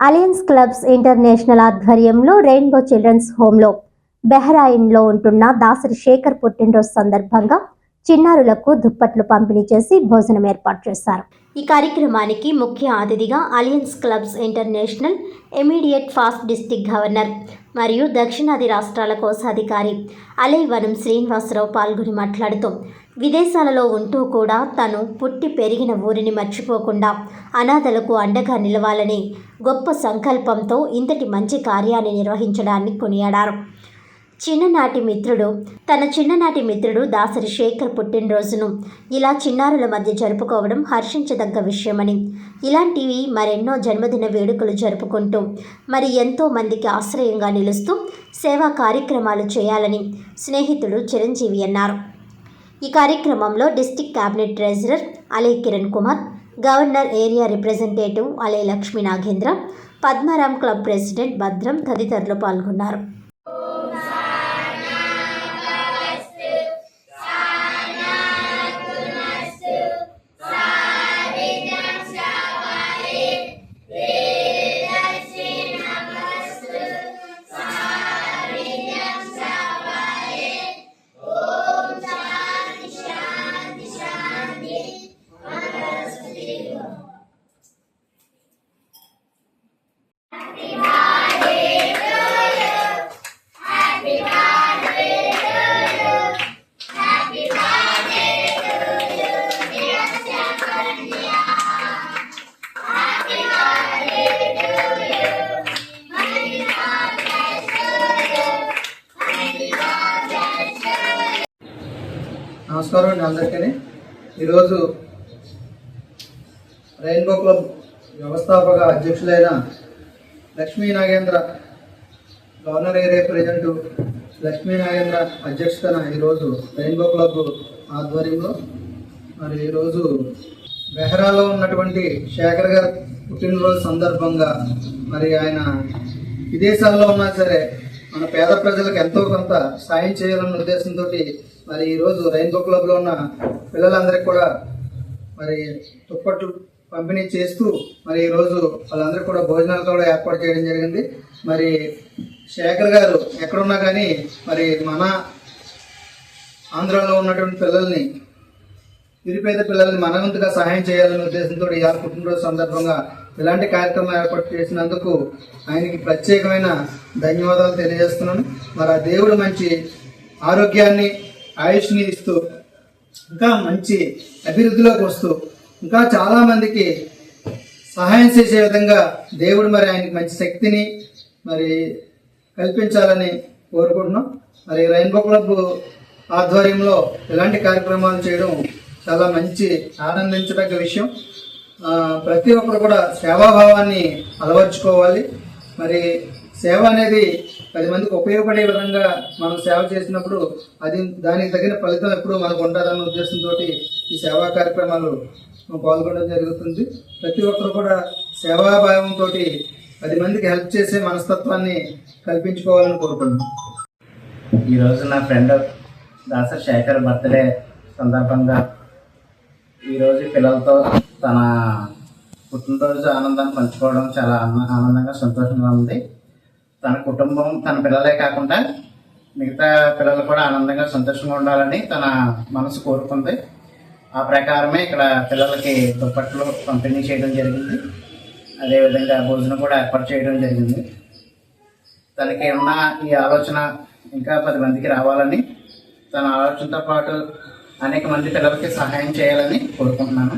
Alliance clubs international ఆధ్వర్యంలో rainbow Children's హోంలో బెహ్రాయిన్లో ఉంటున్న దాసరి శేఖర్ పుట్టినరోజు సందర్భంగా చిన్నారులకు దుప్పట్లు పంపిణీ చేసి భోజనం ఏర్పాటు చేశారు. ఈ కార్యక్రమానికి ముఖ్య అతిథిగా Alliance Clubs International immediate past district governor మరియు దక్షిణాది రాష్ట్రాల కోశాధికారి అలైవనం శ్రీనివాసరావు పాల్గొని మాట్లాడుతూ విదేశాలలో ఉంటూ కూడా తను పుట్టి పెరిగిన ఊరిని మర్చిపోకుండా అనాథలకు అండగా నిలవాలని గొప్ప సంకల్పంతో ఇంతటి మంచి కార్యాన్ని నిర్వహించడాన్ని కొనియాడారు. చిన్ననాటి మిత్రుడు తన చిన్ననాటి మిత్రుడు దాసరి శేఖర్ పుట్టినరోజును ఇలా చిన్నారుల మధ్య జరుపుకోవడం హర్షించదగ్గ విషయమని ఇలాంటివి మరెన్నో జన్మదిన వేడుకలు జరుపుకుంటూ మరి ఎంతో మందికి ఆశ్రయంగా నిలుస్తూ సేవా కార్యక్రమాలు చేయాలని స్నేహితుడు చిరంజీవి అన్నారు. ఈ కార్యక్రమంలో district cabinet treasurer Ale Kiran Kumar governor area representative Ale Lakshmi Nagendra Padmaram club president Bhadram తదితరులు పాల్గొన్నారు. నమస్కారం అండి అందరికీ. ఈరోజు రెయిన్బో క్లబ్ వ్యవస్థాపక అధ్యక్షులైన Lakshmi Nagendra governor area president Lakshmi Nagendra అధ్యక్షతన ఈరోజు రెయిన్బో క్లబ్ ఆధ్వర్యంలో మరి ఈరోజు బెహ్రాలో ఉన్నటువంటి శేఖర్ గారు పుట్టినరోజు సందర్భంగా మరి ఆయన విదేశాల్లో ఉన్నా సరే మన పేద ప్రజలకు ఎంతో కొంత సాయం చేయాలన్న ఉద్దేశంతో మరి ఈరోజు రెయిన్బో క్లబ్లో ఉన్న పిల్లలందరికీ కూడా మరి దుప్పట్లు పంపిణీ చేస్తూ మరి ఈరోజు వాళ్ళందరికీ కూడా భోజనాలు కూడా ఏర్పాటు చేయడం జరిగింది. మరి శేఖర్ గారు ఎక్కడున్నా కానీ మరి మన ఆంధ్రాలో ఉన్నటువంటి పిల్లల్ని నిరుపేద పిల్లల్ని మనవంతుగా సహాయం చేయాలనే ఉద్దేశంతో ఇవాళ పుట్టినరోజు సందర్భంగా ఇలాంటి కార్యక్రమం ఏర్పాటు చేసినందుకు ఆయనకి ప్రత్యేకమైన ధన్యవాదాలు తెలియజేస్తున్నాను. మరి ఆ దేవుడు మంచి ఆరోగ్యాన్ని ఆయుష్ని ఇస్తూ ఇంకా మంచి అభివృద్ధిలోకి వస్తూ ఇంకా చాలామందికి సహాయం చేసే విధంగా దేవుడు మరి ఆయనకి మంచి శక్తిని మరి కల్పించాలని కోరుకుంటున్నాం. మరి రెయిన్బో క్లబ్ ఆధ్వర్యంలో ఇలాంటి కార్యక్రమాలు చేయడం చాలా మంచి ఆనందించదగ్గ విషయం. ప్రతి ఒక్కరు కూడా సేవాభావాన్ని అలవర్చుకోవాలి. మరి సేవ అనేది పది మందికి ఉపయోగపడే విధంగా మనం సేవ చేసినప్పుడు అది దానికి తగిన ఫలితం ఎప్పుడు మనకు ఉండాలన్న ఉద్దేశంతో ఈ సేవా కార్యక్రమాలు పాల్గొనడం జరుగుతుంది. ప్రతి ఒక్కరు కూడా సేవాభావంతో పది మందికి హెల్ప్ చేసే మనస్తత్వాన్ని కల్పించుకోవాలని కోరుకుంటున్నాం. ఈరోజు నా ఫ్రెండ్ దాసర్ శేఖర్ బర్త్డే సందర్భంగా ఈరోజు పిల్లలతో తన పుట్టినరోజు ఆనందాన్ని పంచుకోవడం చాలా ఆనందంగా సంతోషంగా ఉంది. తన కుటుంబం తన పిల్లలే కాకుండా మిగతా పిల్లలు కూడా ఆనందంగా సంతోషంగా ఉండాలని తన మనసు కోరుకుంది. ఆ ప్రకారమే ఇక్కడ పిల్లలకి దుప్పట్లు పంపిణీ చేయడం జరిగింది. అదేవిధంగా భోజనం కూడా ఏర్పాటు చేయడం జరిగింది. తనకి ఉన్న ఈ ఆలోచన ఇంకా పది మందికి రావాలని తన ఆలోచనతో పాటు అనేక మంది పిల్లలకి సహాయం చేయాలని కోరుకుంటున్నాను.